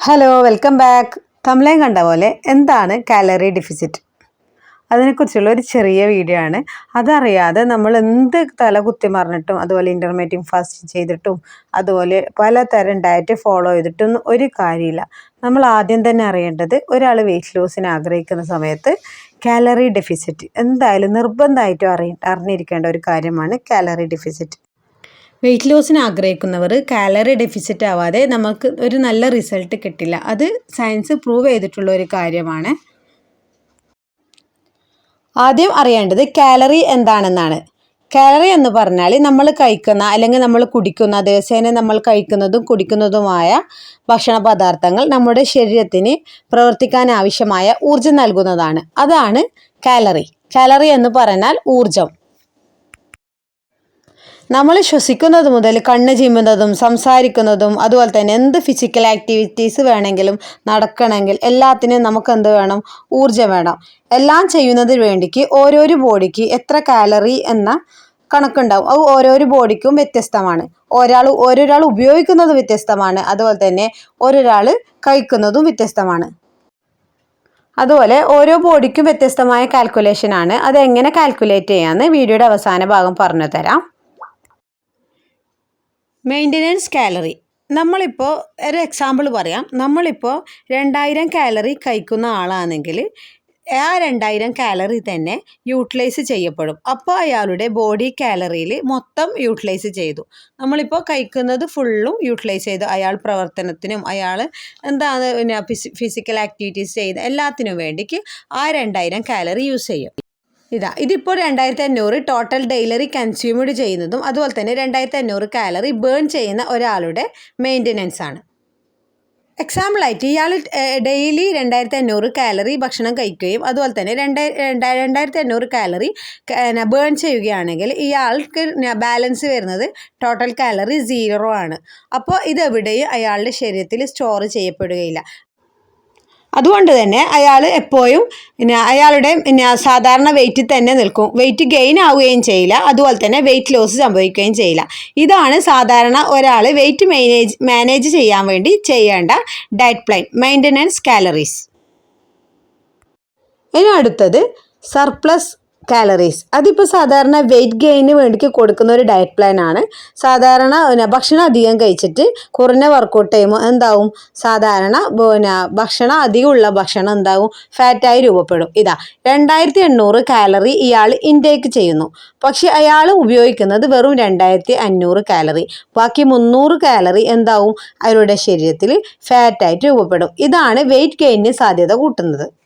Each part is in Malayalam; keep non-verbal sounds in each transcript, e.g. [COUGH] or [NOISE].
ഹലോ വെൽക്കം ബാക്ക് തമിളയും കണ്ട പോലെ എന്താണ് കാലറി ഡെഫിസിറ്റ് അതിനെക്കുറിച്ചുള്ള ഒരു ചെറിയ വീഡിയോ ആണ്. അതറിയാതെ നമ്മൾ എന്ത് തല കുത്തി മറിഞ്ഞിട്ടും അതുപോലെ ഇന്റർമീഡിയറ്റ് ഫാസ്റ്റ് ചെയ്തിട്ടും അതുപോലെ പലതരം ഡയറ്റ് ഫോളോ ചെയ്തിട്ടൊന്നും ഒരു കാര്യമില്ല. നമ്മൾ ആദ്യം തന്നെ അറിയേണ്ടത് ഒരാൾ വെയിറ്റ് ലോസിന് ആഗ്രഹിക്കുന്ന സമയത്ത് കാലറി ഡെഫിസിറ്റ് എന്തായാലും നിർബന്ധമായിട്ടും അറിയ അറിഞ്ഞിരിക്കേണ്ട ഒരു കാര്യമാണ് കാലറി ഡെഫിസിറ്റ് വെയിറ്റ് ലോസിന് ആഗ്രഹിക്കുന്നവർ കാലറി ഡെഫിസിറ്റ് ആവാതെ നമുക്ക് ഒരു നല്ല റിസൾട്ട് കിട്ടില്ല. അത് സയൻസ് പ്രൂവ് ചെയ്തിട്ടുള്ള ഒരു കാര്യമാണ്. ആദ്യം അറിയേണ്ടത് കാലറി എന്താണെന്നാണ്. കാലറി എന്ന് പറഞ്ഞാൽ നമ്മൾ കഴിക്കുന്ന അല്ലെങ്കിൽ നമ്മൾ കുടിക്കുന്ന ദിവസേന നമ്മൾ കഴിക്കുന്നതും കുടിക്കുന്നതുമായ ഭക്ഷണ പദാർത്ഥങ്ങൾ നമ്മുടെ ശരീരത്തിന് പ്രവർത്തിക്കാൻ ആവശ്യമായ ഊർജം നൽകുന്നതാണ്. അതാണ് കാലറി കാലറി എന്ന് പറഞ്ഞാൽ ഊർജം നമ്മൾ ശ്വസിക്കുന്നത് മുതൽ കണ്ണ് ചിമ്മുന്നതും സംസാരിക്കുന്നതും അതുപോലെ തന്നെ എന്ത് ഫിസിക്കൽ ആക്ടിവിറ്റീസ് വേണമെങ്കിലും നടക്കണമെങ്കിൽ എല്ലാത്തിനും നമുക്ക് എന്ത് വേണം? ഊർജം വേണം. എല്ലാം ചെയ്യുന്നതിന് വേണ്ടിക്ക് ഓരോരോ ബോഡിക്ക് എത്ര കാലറി എന്ന കണക്കുണ്ടാവും. അത് ഓരോരോ ബോഡിക്കും വ്യത്യസ്തമാണ്. ഒരാൾ ഓരോരാൾ ഉപയോഗിക്കുന്നത് വ്യത്യസ്തമാണ്. അതുപോലെ തന്നെ ഒരാൾ കഴിക്കുന്നതും വ്യത്യസ്തമാണ്. അതുപോലെ ഓരോ ബോഡിക്കും വ്യത്യസ്തമായ കാൽക്കുലേഷനാണ് അതെങ്ങനെ കാൽക്കുലേറ്റ് ചെയ്യാമെന്ന് വീഡിയോയുടെ അവസാന ഭാഗം പറഞ്ഞു തരാം മെയിന്റനൻസ് കാലറി നമ്മളിപ്പോൾ ഒരു എക്സാമ്പിൾ പറയാം. നമ്മളിപ്പോൾ രണ്ടായിരം കാലറി കഴിക്കുന്ന ആളാണെങ്കിൽ ആ രണ്ടായിരം കാലറി തന്നെ യൂട്ടിലൈസ് ചെയ്യപ്പെടും. അപ്പോൾ അയാളുടെ ബോഡി കാലറിയിൽ മൊത്തം യൂട്ടിലൈസ് ചെയ്തു. നമ്മളിപ്പോൾ കഴിക്കുന്നത് ഫുള്ളും യൂട്ടിലൈസ് ചെയ്തു. അയാൾ പ്രവർത്തനത്തിനും അയാൾ എന്താണ് പിന്നെ ഫിസിക്കൽ ആക്ടിവിറ്റീസ് ചെയ്ത് എല്ലാത്തിനും വേണ്ടിക്ക് ആ രണ്ടായിരം കാലറി യൂസ് ചെയ്യും. ഇതാ ഇതിപ്പോൾ രണ്ടായിരത്തി അഞ്ഞൂറ് ടോട്ടൽ ഡെയിലറി കൺസ്യൂംഡ് ചെയ്യുന്നതും അതുപോലെ തന്നെ രണ്ടായിരത്തി അഞ്ഞൂറ് കാലറി ബേൺ ചെയ്യുന്ന ഒരാളുടെ മെയിന്റനൻസ് ആണ്. എക്സാമ്പിളായിട്ട് ഇയാൾ ഡെയിലി രണ്ടായിരത്തി അഞ്ഞൂറ് കാലറി ഭക്ഷണം കഴിക്കുകയും അതുപോലെ തന്നെ രണ്ടായി രണ്ടായിരത്തി അഞ്ഞൂറ് കാലറി ബേൺ ചെയ്യുകയാണെങ്കിൽ ഇയാൾക്ക് ബാലൻസ് വരുന്നത് ടോട്ടൽ കാലറി സീറോ ആണ്. അപ്പോൾ ഇതെവിടെയും അയാളുടെ ശരീരത്തിൽ സ്റ്റോർ ചെയ്യപ്പെടുകയില്ല. അതുകൊണ്ട് തന്നെ അയാൾ എപ്പോഴും പിന്നെ അയാളുടെ പിന്നെ സാധാരണ വെയിറ്റിൽ തന്നെ നിൽക്കും. വെയിറ്റ് ഗെയിൻ ആവുകയും ചെയ്യില്ല. അതുപോലെ തന്നെ വെയിറ്റ് ലോസ് സംഭവിക്കുകയും ചെയ്യില്ല. ഇതാണ് സാധാരണ ഒരാൾ വെയിറ്റ് മാനേജ് മാനേജ് ചെയ്യാൻ വേണ്ടി ചെയ്യേണ്ട ഡയറ്റ് പ്ലാൻ മെയിന്റനൻസ് കാലറീസ് ഇനി അടുത്തത് സർപ്ലസ് കാലറീസ് അതിപ്പോൾ സാധാരണ വെയിറ്റ് ഗെയിന് വേണ്ടിക്ക് കൊടുക്കുന്ന ഒരു ഡയറ്റ് പ്ലാൻ ആണ്. സാധാരണ ഭക്ഷണം അധികം കഴിച്ചിട്ട് കുറഞ്ഞ വർക്കൗട്ട് ചെയ്യുമ്പോൾ എന്താവും? സാധാരണ പിന്നെ ഭക്ഷണം അധികമുള്ള ഭക്ഷണം എന്താവും? ഫാറ്റായി രൂപപ്പെടും. ഇതാ രണ്ടായിരത്തി എണ്ണൂറ് കാലറി ഇയാൾ ഇൻടേക്ക് ചെയ്യുന്നു. പക്ഷെ അയാൾ ഉപയോഗിക്കുന്നത് വെറും രണ്ടായിരത്തി അഞ്ഞൂറ് കാലറി ബാക്കി മുന്നൂറ് കാലറി എന്താവും? അയാളുടെ ശരീരത്തിൽ ഫാറ്റായിട്ട് രൂപപ്പെടും. ഇതാണ് വെയിറ്റ് ഗെയിനിന് സാധ്യത കൂട്ടുന്നത്.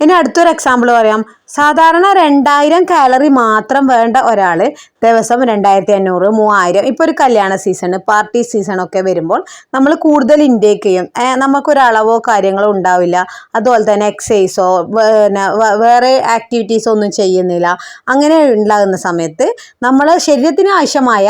ഇനി അടുത്തൊരു എക്സാമ്പിൾ പറയാം. സാധാരണ രണ്ടായിരം കാലറി മാത്രം വേണ്ട ഒരാൾ ദിവസം രണ്ടായിരത്തി അഞ്ഞൂറ് മൂവായിരം. ഇപ്പോൾ ഒരു കല്യാണ സീസൺ പാർട്ടി സീസൺ ഒക്കെ വരുമ്പോൾ നമ്മൾ കൂടുതൽ ഇൻടേക്ക് ചെയ്യും. നമുക്കൊരളവോ കാര്യങ്ങളോ ഉണ്ടാവില്ല. അതുപോലെ തന്നെ എക്സസൈസോ പിന്നെ വേറെ ആക്ടിവിറ്റീസോ ഒന്നും ചെയ്യുന്നില്ല. അങ്ങനെ ഉണ്ടാകുന്ന സമയത്ത് നമ്മൾ ശരീരത്തിന് ആവശ്യമായ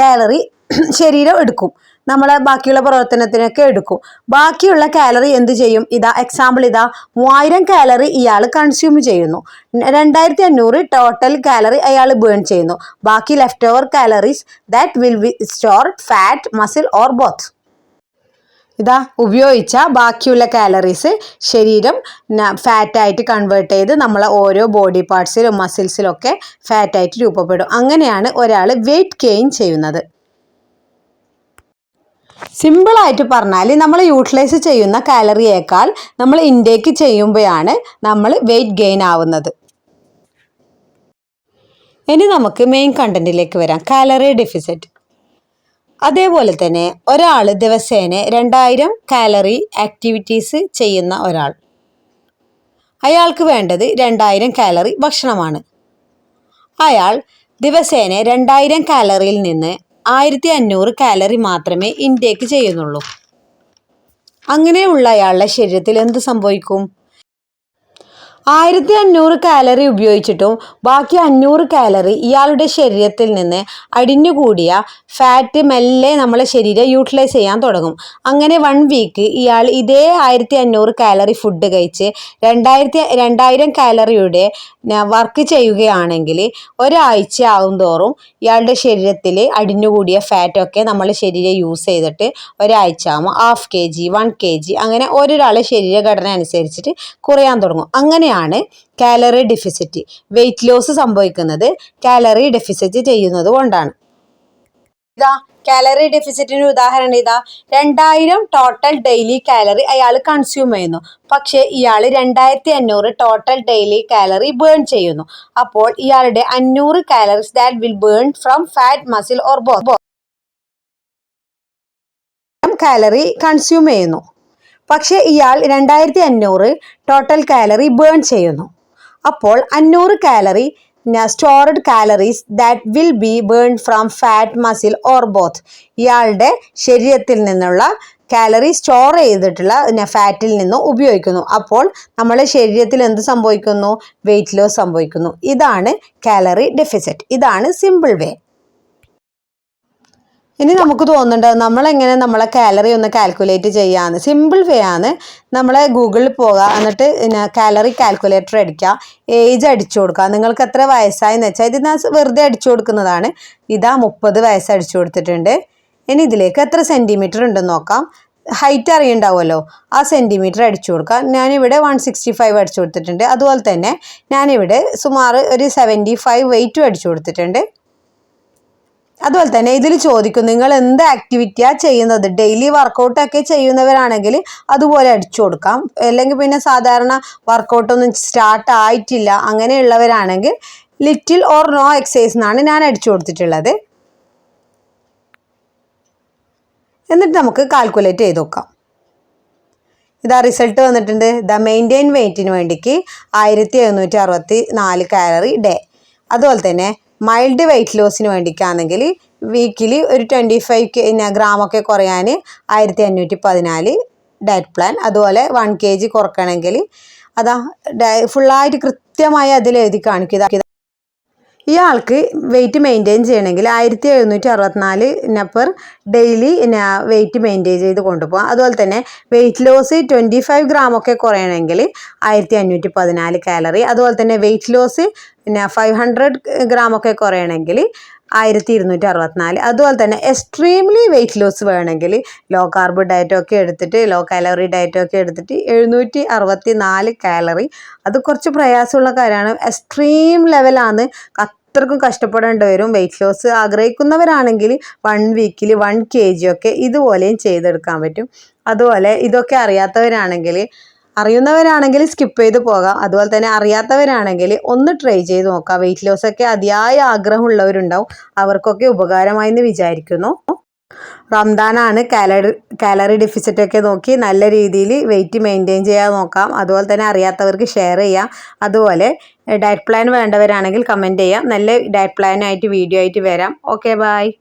കാലറി [CLEARS THROAT] ശരീരം എടുക്കും. നമ്മളെ ബാക്കിയുള്ള പ്രവർത്തനത്തിനൊക്കെ എടുക്കും. ബാക്കിയുള്ള കാലറി എന്ത് ചെയ്യും? ഇതാ എക്സാമ്പിൾ ഇതാ മൂവായിരം കാലറി ഇയാൾ കൺസ്യൂം ചെയ്യുന്നു. രണ്ടായിരത്തി അഞ്ഞൂറ് ടോട്ടൽ കാലറി അയാൾ ബേൺ ചെയ്യുന്നു. ബാക്കി left over calories that will be store fat muscle or both ഇതാ ഉപയോഗിച്ച ബാക്കിയുള്ള കാലറീസ് ശരീരം ഫാറ്റായിട്ട് കൺവേർട്ട് ചെയ്ത് നമ്മളെ ഓരോ ബോഡി പാർട്സിലും മസിൽസിലൊക്കെ ഫാറ്റായിട്ട് രൂപപ്പെടും. അങ്ങനെയാണ് ഒരാൾ വെയിറ്റ് ഗെയിൻ ചെയ്യുന്നത്. സിമ്പിളായിട്ട് പറഞ്ഞാൽ നമ്മൾ യൂട്ടിലൈസ് ചെയ്യുന്ന കാലറിയേക്കാൾ നമ്മൾ ഇൻടേക്ക് ചെയ്യുമ്പോഴാണ് നമ്മൾ വെയിറ്റ് ഗെയിൻ ആവുന്നത്. ഇനി നമുക്ക് മെയിൻ കണ്ടന്റിലേക്ക് വരാം. കാലറി ഡെഫിസിറ്റ് അതേപോലെ തന്നെ ഒരാൾ ദിവസേന രണ്ടായിരം കാലറി ആക്ടിവിറ്റീസ് ചെയ്യുന്ന ഒരാൾ. അയാൾക്ക് വേണ്ടത് രണ്ടായിരം കാലറി ഭക്ഷണമാണ്. അയാൾ ദിവസേന രണ്ടായിരം കാലറിയിൽ നിന്ന് ആയിരത്തി അഞ്ഞൂറ് കാലറി മാത്രമേ ഇൻടേക്ക് ചെയ്യുന്നുള്ളൂ. അങ്ങനെയുള്ള അയാളുടെ ശരീരത്തിൽ എന്ത് സംഭവിക്കും? ആയിരത്തി അഞ്ഞൂറ് കാലറി ഉപയോഗിച്ചിട്ടും ബാക്കി അഞ്ഞൂറ് കാലറി ഇയാളുടെ ശരീരത്തിൽ നിന്ന് അടിഞ്ഞുകൂടിയ ഫാറ്റ് മെല്ലെ നമ്മളെ ശരീരം യൂട്ടിലൈസ് ചെയ്യാൻ തുടങ്ങും. അങ്ങനെ വൺ വീക്ക് ഇയാൾ ഇതേ ആയിരത്തി അഞ്ഞൂറ് കാലറി ഫുഡ് കഴിച്ച് രണ്ടായിരത്തി രണ്ടായിരം കാലറിയുടെ വർക്ക് ചെയ്യുകയാണെങ്കിൽ ഒരാഴ്ച ആവും തോറും ഇയാളുടെ ശരീരത്തിൽ അടിഞ്ഞുകൂടിയ ഫാറ്റൊക്കെ നമ്മൾ ശരീരം യൂസ് ചെയ്തിട്ട് ഒരാഴ്ച ആകുമ്പോൾ half K G one K G അങ്ങനെ ഓരോരാളെ ശരീരഘടന അനുസരിച്ചിട്ട് കുറയാൻ തുടങ്ങും. അങ്ങനെയാണ് കാലറി ഡെഫിസിറ്റ് വെയിറ്റ് ലോസ് സംഭവിക്കുന്നത് കാലറി ഡെഫിസിറ്റ് ചെയ്യുന്നത് കൊണ്ടാണ്. ഇതാ കാലറി ഡെഫിസിറ്റിന് ഉദാഹരണം ഇതാ രണ്ടായിരം ടോട്ടൽ ഡെയിലി കാലറി അയാൾ കൺസ്യൂം ചെയ്യുന്നു. പക്ഷേ ഇയാൾ രണ്ടായിരത്തി അഞ്ഞൂറ് ടോട്ടൽ ഡെയിലി കാലറി ബേൺ ചെയ്യുന്നു. അപ്പോൾ ഇയാളുടെ അഞ്ഞൂറ് calories that will burn from fat muscle or both calorie consume ചെയ്യുന്നു. പക്ഷേ ഇയാൾ രണ്ടായിരത്തി അഞ്ഞൂറ് ടോട്ടൽ കാലറി ബേൺ ചെയ്യുന്നു. അപ്പോൾ അഞ്ഞൂറ് calorie stored calories that will be burn from fat muscle or both ഇയാളുടെ ശരീരത്തിൽ നിന്നുള്ള കാലറി സ്റ്റോർ ചെയ്തിട്ടുള്ള ഫാറ്റിൽ നിന്ന് ഉപയോഗിക്കുന്നു. അപ്പോൾ നമ്മുടെ ശരീരത്തിൽ എന്ത് സംഭവിക്കുന്നു? വെയിറ്റ് ലോസ് സംഭവിക്കുന്നു. ഇതാണ് കാലറി ഡെഫിസിറ്റ് ഇതാണ് സിമ്പിൾ വേ ഇനി നമുക്ക് തോന്നുന്നുണ്ട് നമ്മളെങ്ങനെ നമ്മളെ കാലറി ഒന്ന് കാൽക്കുലേറ്റ് ചെയ്യാന്ന്. സിമ്പിൾ വേ ആണ്. നമ്മൾ ഗൂഗിളിൽ പോകുക എന്നിട്ട് കാലറി കാൽക്കുലേറ്റർ അടിക്കുക ഏജ് അടിച്ചു കൊടുക്കുക നിങ്ങൾക്ക് എത്ര വയസ്സായെന്ന് വെച്ചാൽ ഇത് ഞാൻ വെറുതെ അടിച്ചു കൊടുക്കുന്നതാണ്. ഇതാ മുപ്പത് വയസ്സ് അടിച്ചു കൊടുത്തിട്ടുണ്ട്. ഇനി ഇതിലേക്ക് എത്ര സെന്റിമീറ്റർ ഉണ്ടെന്ന് നോക്കാം. ഹൈറ്റ് അറിയണ്ടാവുമല്ലോ. ആ സെന്റിമീറ്റർ അടിച്ചു കൊടുക്കുക ഞാനിവിടെ വൺ സിക്സ്റ്റി ഫൈവ് അടിച്ചു കൊടുത്തിട്ടുണ്ട്. അതുപോലെ തന്നെ ഞാനിവിടെ സുമാർ ഒരു സെവന്റി ഫൈവ് വെയിറ്റും അടിച്ചു കൊടുത്തിട്ടുണ്ട്. അതുപോലെ തന്നെ ഇതിൽ ചോദിക്കും നിങ്ങൾ എന്ത് ആക്ടിവിറ്റിയാണ് ചെയ്യുന്നത്? ഡെയിലി വർക്കൗട്ടൊക്കെ ചെയ്യുന്നവരാണെങ്കിൽ അതുപോലെ അടിച്ചു കൊടുക്കാം. അല്ലെങ്കിൽ പിന്നെ സാധാരണ വർക്കൗട്ടൊന്നും സ്റ്റാർട്ട് ആയിട്ടില്ല അങ്ങനെയുള്ളവരാണെങ്കിൽ ലിറ്റിൽ ഓർ നോ എക്സസൈസ് എന്നാണ് ഞാൻ അടിച്ചു കൊടുത്തിട്ടുള്ളത്. എന്നിട്ട് നമുക്ക് കാൽക്കുലേറ്റ് ചെയ്ത് നോക്കാം. ഇതാ റിസൾട്ട് വന്നിട്ടുണ്ട്. ദ മെയിന്റെയിൻ വെയിറ്റിന് വേണ്ടിക്ക് ആയിരത്തി എഴുന്നൂറ്റി അറുപത്തി നാല് കാലറി ഡേ അതുപോലെ തന്നെ മൈൽഡ് വെയിറ്റ് ലോസിന് വേണ്ടിയിട്ടാണെങ്കിൽ വീക്കിലി ഒരു ട്വന്റി ഫൈവ് ഗ്രാമൊക്കെ കുറയാൻ ആയിരത്തി അഞ്ഞൂറ്റി പതിനാല് ഡയറ്റ് പ്ലാൻ അതുപോലെ വൺ കെ ജി കുറക്കണമെങ്കിൽ അതാ ഫുള്ളായിട്ട് കൃത്യമായി അതിൽ എഴുതി കാണിക്കുക. ഇയാൾക്ക് വെയിറ്റ് മെയിന്റെയിൻ ചെയ്യണമെങ്കിൽ ആയിരത്തി എഴുന്നൂറ്റി അറുപത്തിനാല് നപ്പർ ഡെയിലി വെയിറ്റ് മെയിന്റെയിൻ ചെയ്ത് കൊണ്ടുപോകാം അതുപോലെ തന്നെ വെയിറ്റ് ലോസ് ട്വന്റി ഫൈവ് ഗ്രാമൊക്കെ കുറയണമെങ്കിൽ ആയിരത്തി അഞ്ഞൂറ്റി പതിനാല് കാലറി അതുപോലെ തന്നെ വെയിറ്റ് ലോസ് പിന്നെ ഫൈവ് ഹൺഡ്രഡ് ഗ്രാമൊക്കെ കുറയണമെങ്കിൽ ആയിരത്തി ഇരുന്നൂറ്റി അറുപത്തിനാല് അതുപോലെ തന്നെ എക്സ്ട്രീംലി വെയിറ്റ് ലോസ് വേണമെങ്കിൽ ലോ കാർബ് ഡയറ്റൊക്കെ എടുത്തിട്ട് ലോ കാലറി ഡയറ്റൊക്കെ എടുത്തിട്ട് എഴുന്നൂറ്റി അറുപത്തി നാല് കാലറി അത് കുറച്ച് പ്രയാസമുള്ള കാര്യമാണ്. എക്സ്ട്രീം ലെവലാണ് അത്രക്കും കഷ്ടപ്പെടേണ്ടി വരും. വെയിറ്റ് ലോസ് ആഗ്രഹിക്കുന്നവരാണെങ്കിൽ വൺ വീക്കിൽ വൺ കെ ജി ഒക്കെ ഇതുപോലെയും ചെയ്തെടുക്കാൻ പറ്റും. അതുപോലെ ഇതൊക്കെ അറിയാത്തവരാണെങ്കിൽ അറിയുന്നവരാണെങ്കിൽ സ്കിപ്പ് ചെയ്ത് പോകാം. അതുപോലെ തന്നെ അറിയാത്തവരാണെങ്കിൽ ഒന്ന് ട്രൈ ചെയ്ത് നോക്കാം. വെയിറ്റ് ലോസ് ഒക്കെ അതിയായ ആഗ്രഹമുള്ളവരുണ്ടാവും. അവർക്കൊക്കെ ഉപകാരമായി എന്ന് വിചാരിക്കുന്നു. റംദാനാണ് കാലറി കാലറി ഡെഫിസിറ്റ് ഒക്കെ നോക്കി നല്ല രീതിയിൽ വെയിറ്റ് മെയിന്റെയിൻ ചെയ്യാൻ നോക്കാം. അതുപോലെ തന്നെ അറിയാത്തവർക്ക് ഷെയർ ചെയ്യാം. അതുപോലെ ഡയറ്റ് പ്ലാൻ വേണ്ടവരാണെങ്കിൽ കമന്റ് ചെയ്യാം. നല്ല ഡയറ്റ് പ്ലാനായിട്ട് വീഡിയോ ആയിട്ട് വരാം. Okay bye